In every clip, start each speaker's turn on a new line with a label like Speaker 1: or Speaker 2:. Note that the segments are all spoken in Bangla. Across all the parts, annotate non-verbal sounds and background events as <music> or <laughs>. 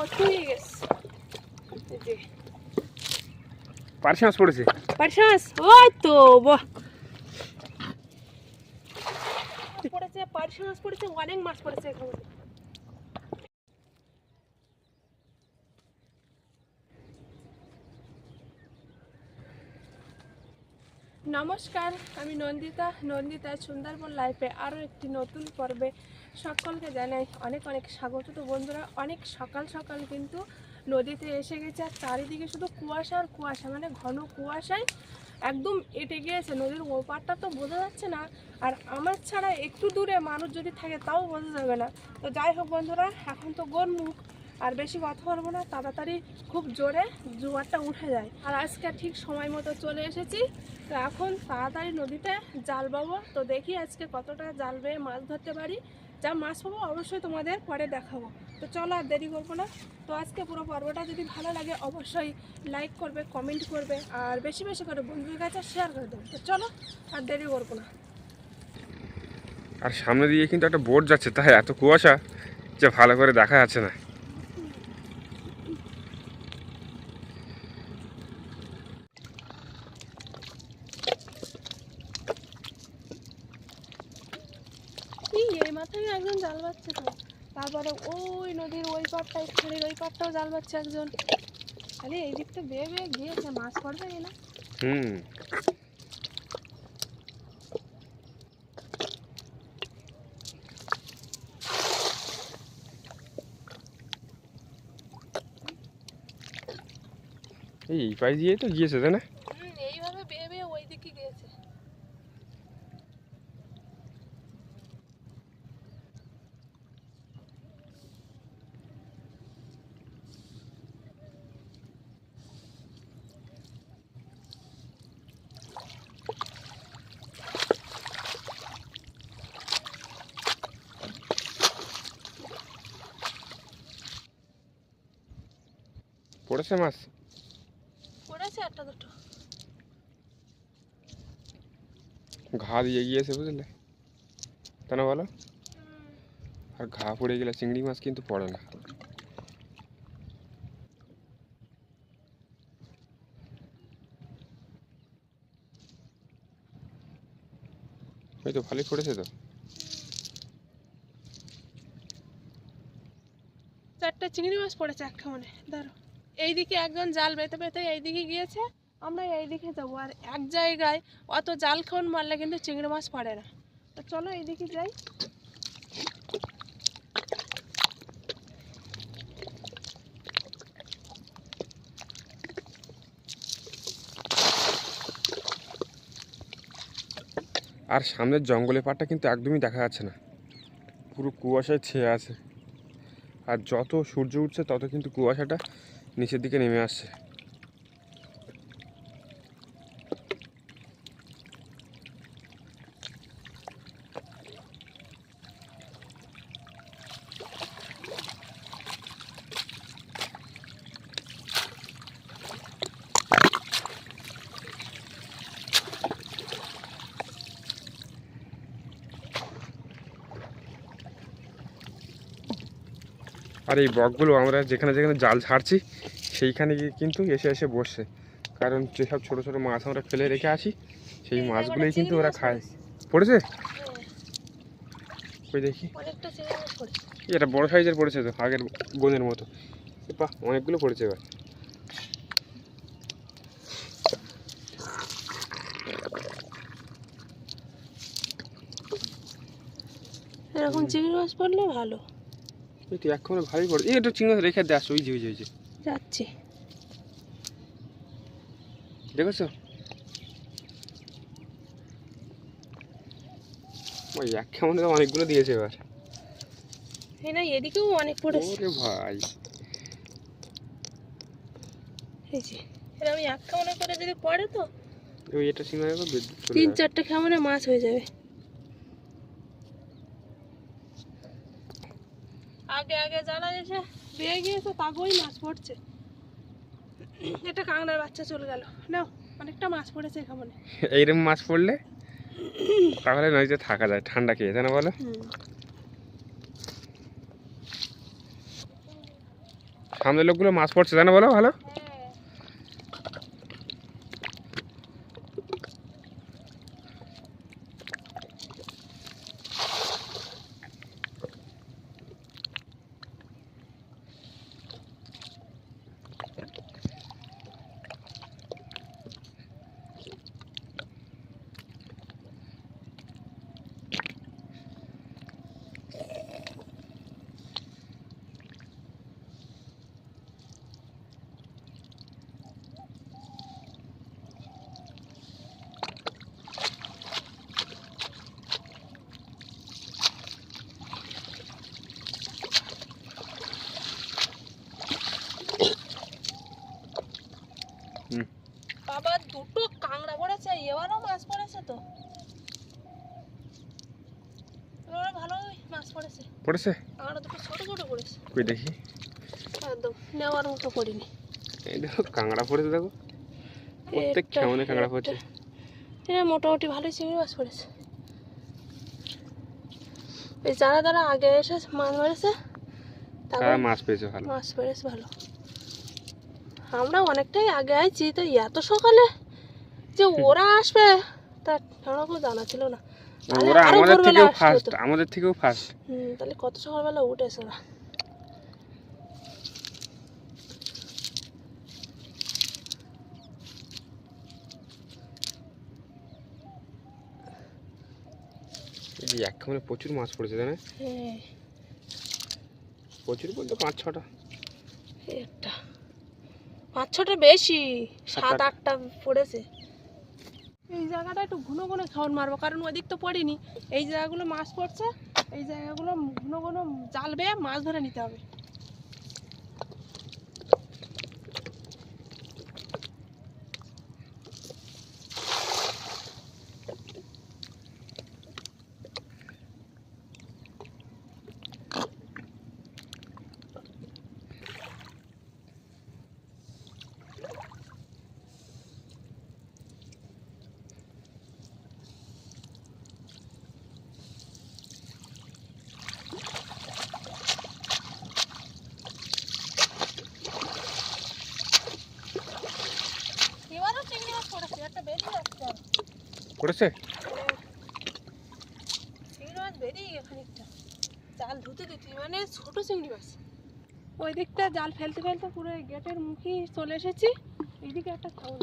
Speaker 1: ভর্তি হয়ে গেছে যে
Speaker 2: পড়েছে?
Speaker 1: পারছি ওই তো বাহ। পড়েছে পারছি পড়েছে অনেক মাছ পড়েছে এখানে। নমস্কার, আমি নন্দিতা। নন্দিতা সুন্দরবন লাইফে আরও একটি নতুন পর্বে সকলকে জানাই অনেক অনেক স্বাগত। তো বন্ধুরা, অনেক সকাল সকাল কিন্তু নদীতে এসে গেছে, আর চারিদিকে শুধু কুয়াশা আর কুয়াশা মানে ঘন কুয়াশায় একদম এটে গিয়েছে। নদীর ওপারটা তো বোঝা যাচ্ছে না, আর আমার ছাড়া একটু দূরে মানুষ যদি থাকে, তাও বোঝা যাবে না। তো যাই হোক বন্ধুরা, এখন তো গোর মুখ আর বেশি কথা বলব না, তাড়াতাড়ি খুব জোরে জোয়ারটা উঠে যায়। আর আজকে ঠিক সময় মতো চলে এসেছি, তো এখন তাড়াতাড়ি নদীতে জাল পাবো তো দেখি আজকে কতটা জাল বেয়ে মাছ ধরতে পারি। যা মাছ পাবো অবশ্যই তোমাদের পরে দেখাবো। তো চলো আর দেরি করব না। তো আজকে পুরো পর্বটা যদি ভালো লাগে অবশ্যই লাইক করবে কমেন্ট করবে, আর বেশি বেশি করে বন্ধুদের কাছে শেয়ার করে দেবে। তো চলো আর দেরি করব না।
Speaker 2: আর সামনে দিয়ে কিন্তু একটা বোট যাচ্ছে, তাই এত কুয়াশা যে ভালো করে দেখা যাচ্ছে না
Speaker 1: এই এই মাথায় একজন জাল বাচ্ছে তো তারপরে ওই নদীর ওই পাড়টায় খাড়ির ওই পাড়টাও একজন। খালি এই দিকটা বেয়ে বেয়ে গিয়েছে, মাছ পড়বে না?
Speaker 2: হুম। এই পাশ দিয়ে তো গিয়েছে, তাই না
Speaker 1: হুম এইভাবে বেয়ে বেয়ে ওই দিকে গিয়েছে
Speaker 2: পড়েছে মাছ।
Speaker 1: পড়েছে একটা দুটো।
Speaker 2: ঘা দিয়ে গিয়েছে বুঝলে? তা না বলো? আর ঘা পড়ে গেলে চিংড়ি মাছ কিন্তু পড়ে না। এই তো ভালোই পড়েছে তো।
Speaker 1: চারটে চিংড়ি মাছ পড়েছে এক খামনে ধরো এইদিকে একজন জাল বেতে বেতে এইদিকে গিয়েছে, আমরা এইদিকে যাব। আর এক জায়গায় অত জাল খাওয়ান মারলে কিন্তু চিংড়ি মাছ পড়ে না। তো চলো এইদিকে যাই।
Speaker 2: আর সামনের জঙ্গলের পাড়টা কিন্তু একদমই দেখা যাচ্ছে না। পুরো কুয়াশায় ছেয়ে আছে। আর যত সূর্য উঠছে, তত কিন্তু কুয়াশাটা নিচের দিকে নেমে আসছে। আর এই বকগুলো আমরা যেখানে যেখানে জাল ছাড়ছি, সেইখানে কিন্তু এসে এসে বসছে। কারণ যেসব ছোটো ছোটো মাছ আমরা ফেলে রেখে আসি, সেই মাছগুলোই কিন্তু ওরা খায়। পড়েছে? ওই দেখি। এটা বড় সাইজের পড়েছে তো, আগের গোনের মতো। বাহ অনেকগুলো পড়েছে এবার।
Speaker 1: এরকম চিংড়ি মাছ পড়লে ভালো।
Speaker 2: এই তো এখন ভালোই পড়ে এই একটু চিংড়ি রেখে দেয় ওই যে ওই যে ওই যে।
Speaker 1: যাচ্ছি।
Speaker 2: দেখেছ? ওই এক কেমন অনেকগুলো দিয়েছে এবার।
Speaker 1: এই না এদিকেও অনেক পড়েছে
Speaker 2: ওরে ভাই।
Speaker 1: এই যে এরকম এক খামনে করে যদি পড়ে তো
Speaker 2: ওই এটা চলে
Speaker 1: তিন। চারটে খামনে মাছ হয়ে যাবে। আগে আগে যারা এসে বেয়ে গিয়েছে তাগোই মাছ পড়ছে। এটা কাঁকড়ার বাচ্চা চলে গেল। নাও অনেকটা মাছ পড়েছে এখানে।
Speaker 2: এইরকম মাছ পড়লে তাহলে নদীতে থাকা যায় ঠান্ডা খেয়ে তাই না বলো? সামনের লোকগুলো মাছ পড়ছে জানো বলো? ভালো
Speaker 1: হ্যাঁ বাবা দুটো কাঁকড়া পড়েছে এবারও মাছ পড়েছে তো এবারে ভালো মাছ পড়েছে?
Speaker 2: কই দেখি।
Speaker 1: নেওয়ার মতো করিনি।
Speaker 2: এই দেখো কাঁকড়া পড়েছে দেখো। প্রত্যেক
Speaker 1: একটা,
Speaker 2: কাঁকড়া পড়ছে।
Speaker 1: একটা। মোটামুটি ভালোই চিংড়ি মাছ পড়েছে। এই যারা যারা আগে এসে মাছ মেরেছে
Speaker 2: তারা মাছ পেয়েছে ভালো।
Speaker 1: মাছ পেরেছে ভালো। আমরা অনেকটাই আগে আইছি তো এত সকালে যে ওরা আসবে তা জানা ছিল না।
Speaker 2: ওরা আমাদের থেকেও ফার্স্ট আমাদের থেকেও ফার্স্ট
Speaker 1: হুম। তাহলে কত সকালবেলা উঠেছে ওরা
Speaker 2: এই এক খামে প্রচুর মাছ পড়েছে জানে?
Speaker 1: হ্যাঁ।
Speaker 2: প্রচুর বলতে পাঁচ ছটা।
Speaker 1: একটা। পাঁচ ছটা বেশি।
Speaker 2: সাত
Speaker 1: সাত আটটা পড়েছে। এই জায়গাটা একটু ঘন ঘন খাওয়ান মারবো কারণ ওদিক তো পড়েনি। এই জায়গাগুলো মাছ পড়ছে। এই জায়গাগুলো কোনো কোনো জাল বেয়ে মাছ ধরে নিতে হবে। পড়েছে চিংড়ি মাছ বেরিয়ে খানিকটা। জাল ধুতে দিতে মানে ছোট চিংড়ি মাছ। ওই দিকটা জাল ফেলতে ফেলতে পুরো গেটের মুখে চলে এসেছি। এদিকে একটা খাওয়া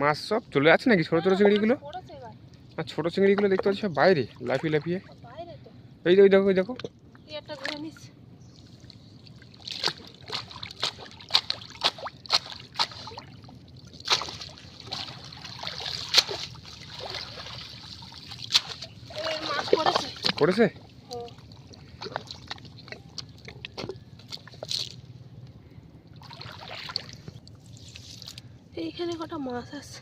Speaker 1: মাছ
Speaker 2: সব চলে যাচ্ছে নাকি? ছোটো ছোটো চিংড়িগুলো? আর ছোটো চিংড়িগুলো দেখতে পাচ্ছি সব বাইরে লাফিয়ে লাফিয়ে। এই যে ওই দেখো ওই দেখো।
Speaker 1: এই একটা ধরে নিস এই মাছ পড়েছে
Speaker 2: পড়েছে
Speaker 1: হ্যাঁ। এইখানে কটা মাছ আছে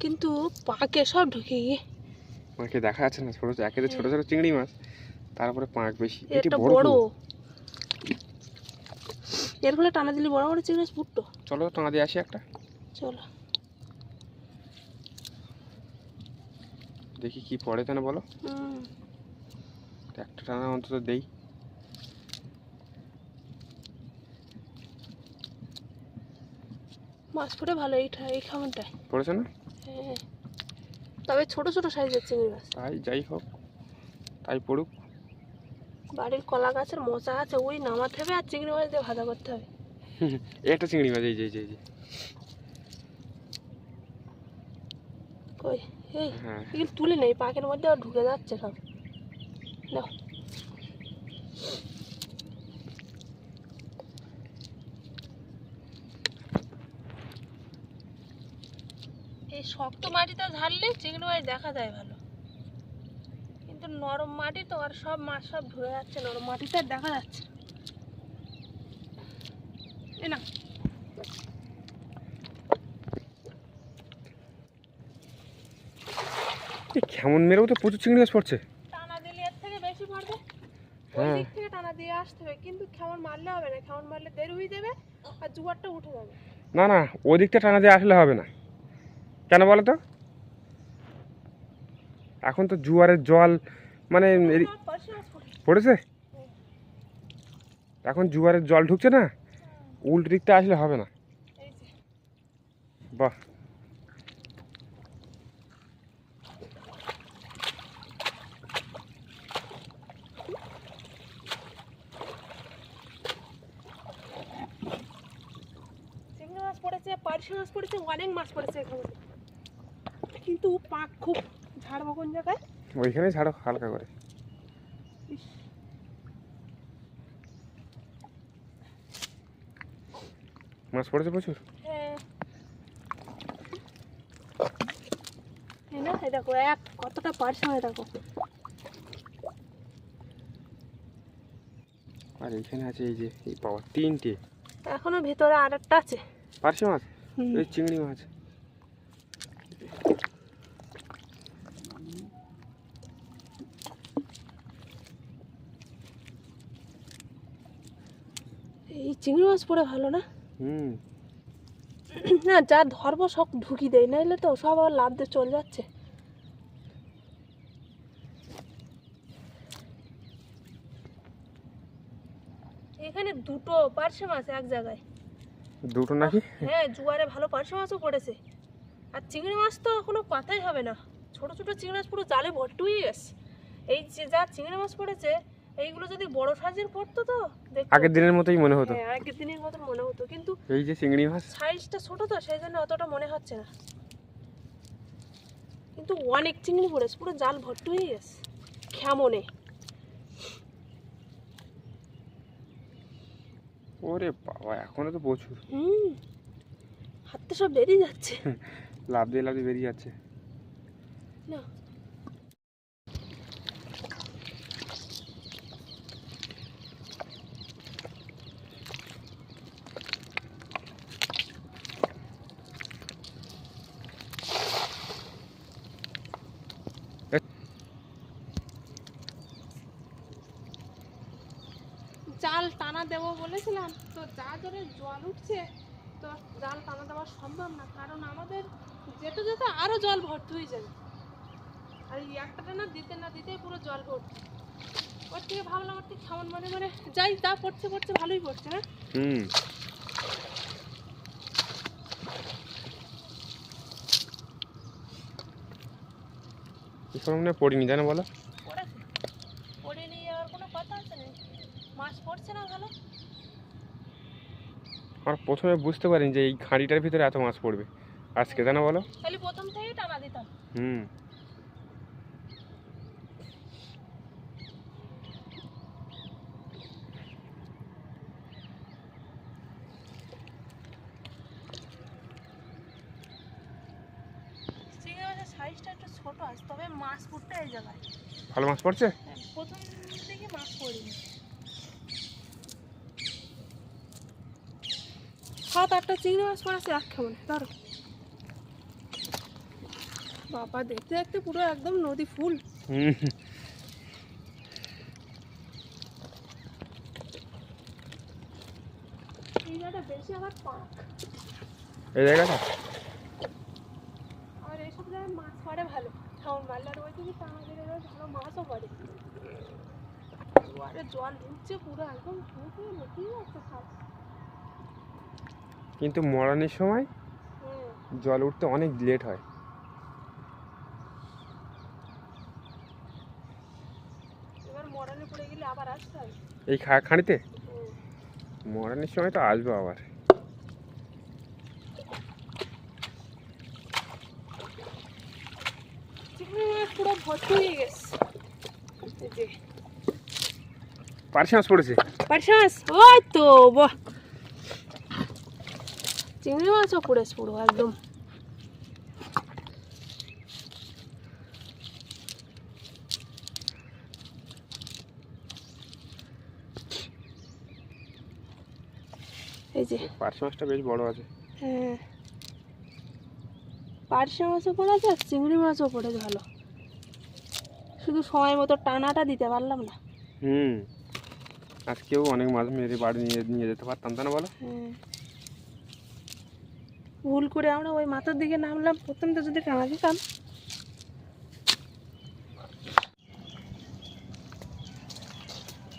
Speaker 1: কিন্তু পাকে সব ঢুকে গিয়ে।
Speaker 2: মাকে দেখা যাচ্ছে না ছোটো একেতে ছোটো ছোটো চিংড়ি মাছ তারপরে পাঁক বেশি। এটি বড়
Speaker 1: এর ফলে টানা দিলে বড় বড় চিংড়ি মাছ ফুটতো।
Speaker 2: চলো টানা দিয়ে আসি একটা।
Speaker 1: চলো।
Speaker 2: দেখি কি পড়ে কেন বলো। একটা টানা অন্তত দেই।
Speaker 1: মাছ ফুটে ভালো এইটা এই খাবারটায়
Speaker 2: পড়েছে না?
Speaker 1: হ্যাঁ তবে ছোট ছোট সাইজের চিংড়ি মাছ।
Speaker 2: তাই যাই হোক তাই পড়ুক।
Speaker 1: বাড়ির কলা গাছের মোচা আছে ওই নামাতে হবে আর চিংড়ি মাছ দিয়ে ভাজা করতে হবে। <laughs>
Speaker 2: একটা চিংড়ি মাছ এই যে এই যে,
Speaker 1: কই? এই
Speaker 2: হ্যাঁ।
Speaker 1: তুলে নেই পাকের মধ্যে ঢুকে যাচ্ছে সব। নাও শক্ত মাটিটা ঝাড়লে চিংড়ি মাছ দেখা যায় ভালো। কিন্তু নরম মাটি তো আর সব মাছ সব ধরে যাচ্ছে নরম মাটিতে দেখা যাচ্ছে না।
Speaker 2: কেমন মেরেও তো প্রচুর চিংড়ি মাছ পড়ছে।
Speaker 1: টানা দিলে এর থেকে বেশি পড়বে? ওই
Speaker 2: হ্যাঁ।
Speaker 1: দিক থেকে টানা দিয়ে আসতে হবে কিন্তু খেমন মারলে হবে না খেমন মারলে দেরি হয়ে যাবে আর জোয়ারটা উঠে যাবে।
Speaker 2: না না ওই দিকটা টানা দিয়ে আসলে হবে না। কেন বলো তো? এখন তো জোয়ারের জল মানে
Speaker 1: পড়েছে।
Speaker 2: এখন জোয়ারের জল ঢুকছে না? উল্টো দিকটা আসলে হবে না। বাহ।
Speaker 1: মাছ পড়েছে, পার্শে মাছ পড়েছে, অনেক মাছ পড়েছে এখানে। কিন্তু পাক খুব ঝাড়বো কোন জায়গায়।
Speaker 2: ওইখানে ছাড়ো হালকা করে। মাছ পড়েছে প্রচুর?
Speaker 1: হ্যাঁ। না দেখো এক কতটা পার্শে হয় দেখো।
Speaker 2: আর এইখানে আছে এই যে এই পাওয়া তিনটে।
Speaker 1: এখনও ভেতরে আর একটা আছে।
Speaker 2: পার্শে মাছ। এই চিংড়ি মাছ
Speaker 1: এই চিংড়ি মাছ পড়ে ভালো না?
Speaker 2: হুম। <clears throat>
Speaker 1: না যা ধরবো সব ঢুকি দেয় নাইলে তো সব আবার লাভ দিয়ে চলে যাচ্ছে। এখানে দুটো পার্শে মাছ এক জায়গায়।
Speaker 2: দুটো নাকি?
Speaker 1: হ্যাঁ জুয়ারে ভালো পার্শে মাছও পড়েছে। আর চিংড়ি মাছ তো কোনো কথাই হবে না। ছোট ছোট চিংড়ি মাছ পুরো জালে ভর্তি হয়ে গেছে। এই যে যা চিংড়ি মাছ পড়েছে এইগুলো যদি বড় সাইজের পড়তো তো
Speaker 2: আগের দিনের মতোই মনে হতো।
Speaker 1: হ্যাঁ আগের দিনের মতো মনে হতো। কিন্তু
Speaker 2: এই যে চিংড়ি মাছ।
Speaker 1: সাইজটা ছোট তো সেই জন্য অতটা মনে হচ্ছে না। কিন্তু অনেক চিংড়ি পড়েছে পুরো জাল ভর্তি হয়ে গেছে। খেমনে
Speaker 2: ওরে বাবা এখনও তো প্রচুর।
Speaker 1: হুম হাতে সব বেরিয়ে যাচ্ছে।
Speaker 2: লাভ দিয়ে লাভ দিয়ে বেরিয়ে যাচ্ছে।
Speaker 1: না জাল টানা দেবো বলেছিলাম তো জোরে জল উঠছে, তো জাল টানা দেওয়া সম্ভব না, কারণ আমাদের যেতে যেতে আরও জল ভর্তি হয়ে যাবে। আর এই একটা টানা দিতে না দিতেই পুরো জল ভর্তি। ওর থেকে ভাবলাম ওর থেকে কেমন মনে মনে যাই তা পড়ছে পড়ছে, ভালোই পড়ছে না
Speaker 2: হুম। পড়িনি জানো বলো
Speaker 1: পড়েছে পড়ে নিয়ে যাওয়ার কোনো কথা আছে না মাছ পড়ছে না ভালো
Speaker 2: আমার প্রথমে বুঝতে পারিনি যে এই খাঁড়িটার ভিতরে এত মাছ পড়বে। আজকে জানো বলো?
Speaker 1: প্রথম থেকেই টানা দিতাম।
Speaker 2: হুম।
Speaker 1: সাইজটা একটু ছোট আছে তবে মাছ পড়তে এই জায়গায়।
Speaker 2: ভালো মাছ পড়ছে?
Speaker 1: হ্যাঁ, প্রথম দিকে মাছ পড়িনি। সাত আটটা চিংড়ি মাছ পড়েছে এক কেমন ধরো। বাবা দেখতে দেখতে পুরো একদম নদী ফুল। এই জায়গাটা আর এইসব জায়গায় মাছ পড়ে ভালো। ঠাউন মারলে আর ওই দিকে ভালো মাছও পড়ে। জল ঢুকছে পুরো একদম ঢুকে লুকিয়ে যাচ্ছে সব।
Speaker 2: কিন্তু মরানির সময় জল উঠতে অনেক লেট হয়। এই খাঁড়িতে। মরানির সময় তো আসবে আবার।
Speaker 1: পুরো ভর্তি হয়ে গেছে।
Speaker 2: পড়েছে?
Speaker 1: পার্শে ওই তো বাহ। চিংড়ি মাছও পড়েছে পুরো একদম। এই যে।
Speaker 2: পার্শে মাছটা বেশ বড় আছে।
Speaker 1: হ্যাঁ। পার্শে মাছও পড়েছে আর চিংড়ি মাছও পড়েছে ভালো। শুধু সময় মতো টানাটা দিতে পারলাম না।
Speaker 2: হুম। আজকেও অনেক মাছ মেরে বাড়ি নিয়ে নিয়ে যেতে পারতাম তাই না বলো?
Speaker 1: হুম। ভুল করে আমরা ওই মাথার দিকে নামলাম। প্রথম তো যদি টানা দিতাম।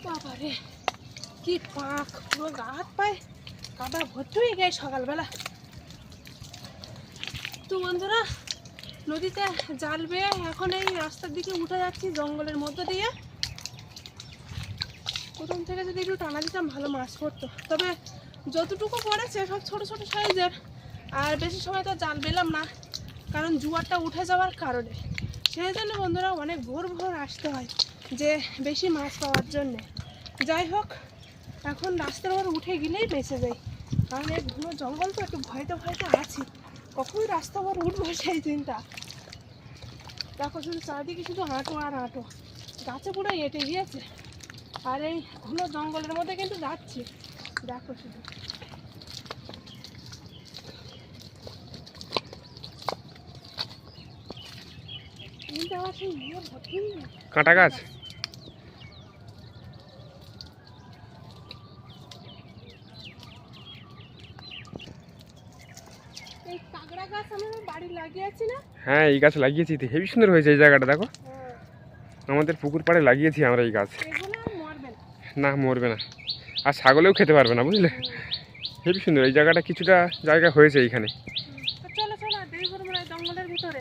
Speaker 1: বাবারে, কি পাক, পুরো গা পায় কাদা ভর্তি হয়ে গেছে সকালবেলা। তো বন্ধুরা, নদীতে জাল বেয়ে এখন এই রাস্তার দিকে উঠে যাচ্ছি জঙ্গলের মধ্যে দিয়ে। প্রথম থেকে যদি একটু টানা দিতাম, ভালো মাছ পড়তো। তবে যতটুকু পড়েছে, সব ছোট ছোট সাইজের। আর বেশি সময় তো জাল পেলাম না, কারণ জুয়ারটা উঠে যাওয়ার কারণে। সেই জন্য বন্ধুরা অনেক ভোর ভোর আসতে হয় যে বেশি মাছ পাওয়ার জন্যে। যাই হোক, এখন রাস্তার ওপর উঠে গেলেই বেঁচে যাই। কারণ এই ঘন জঙ্গল তো একটু ভয়তে ভয়তে আছি। কখন রাস্তা ওপর উঠবো সেই চিন্তা দেখো শুধু চারিদিকে শুধু হাঁটো আর হাঁটো। গাছে পুরো এঁটে গিয়েছে। আর এই ঘন জঙ্গলের মধ্যে কিন্তু যাচ্ছি। দেখো শুধু কিন্তু আমার সেই ইয়ে ভর্তি
Speaker 2: কাঁটা গাছ? হ্যাঁ এই গাছ লাগিয়েছি। তো হেবি সুন্দর হয়েছে এই জায়গাটা দেখো।
Speaker 1: হ্যাঁ।
Speaker 2: আমাদের পুকুর পাড়ে লাগিয়েছি আমরা এই গাছ।
Speaker 1: না।
Speaker 2: মরবে না। আর ছাগলেও খেতে পারবে না বুঝলে? হেবি সুন্দর এই জায়গাটা কিছুটা জায়গা হয়েছে এইখানে।
Speaker 1: চলো চলো জঙ্গলের ভিতরে।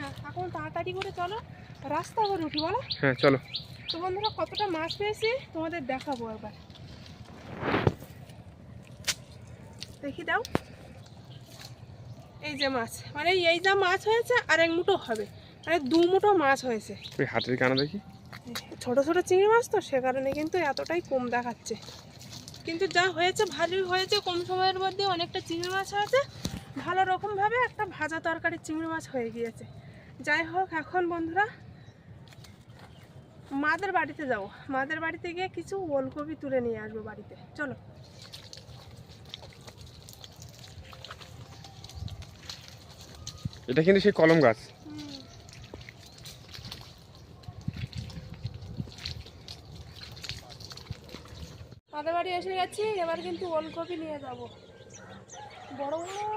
Speaker 1: না। এখন তাড়াতাড়ি করে চলো রাস্তা উঠি বলো।
Speaker 2: হ্যাঁ চলো।
Speaker 1: তো বন্ধুরা কতটা মাছ পেয়েছি তোমাদের দেখাবো এবার দেখি দাও। এই যে মাছ মানে এই যা মাছ হয়েছে আর এক মুঠো হবে। মানে দু মুঠো মাছ হয়েছে।
Speaker 2: ওই হাতের কানা দেখি।
Speaker 1: ছোট ছোট চিংড়ি মাছ তো সে কারণে কিন্তু এতটাই কম দেখাচ্ছে। কিন্তু যা হয়েছে ভালোই হয়েছে। কম সময়ের মধ্যে অনেকটা চিংড়ি মাছ হয়েছে। ভালো রকমভাবে একটা ভাজা তরকারি চিংড়ি মাছ হয়ে গিয়েছে। যাই হোক এখন বন্ধুরা মাদের বাড়িতে যাব। মাদের বাড়িতে গিয়ে কিছু ওলকপি তুলে নিয়ে আসব বাড়িতে। চলো।
Speaker 2: এটা কিন্তু সেই কলম গাছ।
Speaker 1: মাদের বাড়ি এসে গেছি এবার কিন্তু ওলকপি নিয়ে যাব। বড় বড়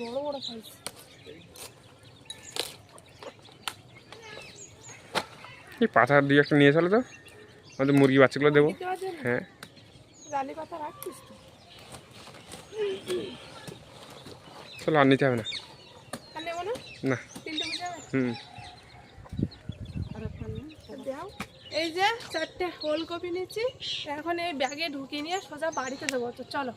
Speaker 1: বড় বড় সাইজ
Speaker 2: এই পাতা দিয়ে একটা নিয়ে চলে তো। আমাদের মুরগি বাচ্চাগুলো দেবো। হ্যাঁ।
Speaker 1: জালি পাতা রাখছিস
Speaker 2: চলো আর নিতে হবে না।
Speaker 1: না?
Speaker 2: হুম।
Speaker 1: এই যে চারটে হোল কপি নিচ্ছি। এখন এই ব্যাগে ঢুকিয়ে নিয়ে সোজা বাড়িতে দেবো। তো চলো।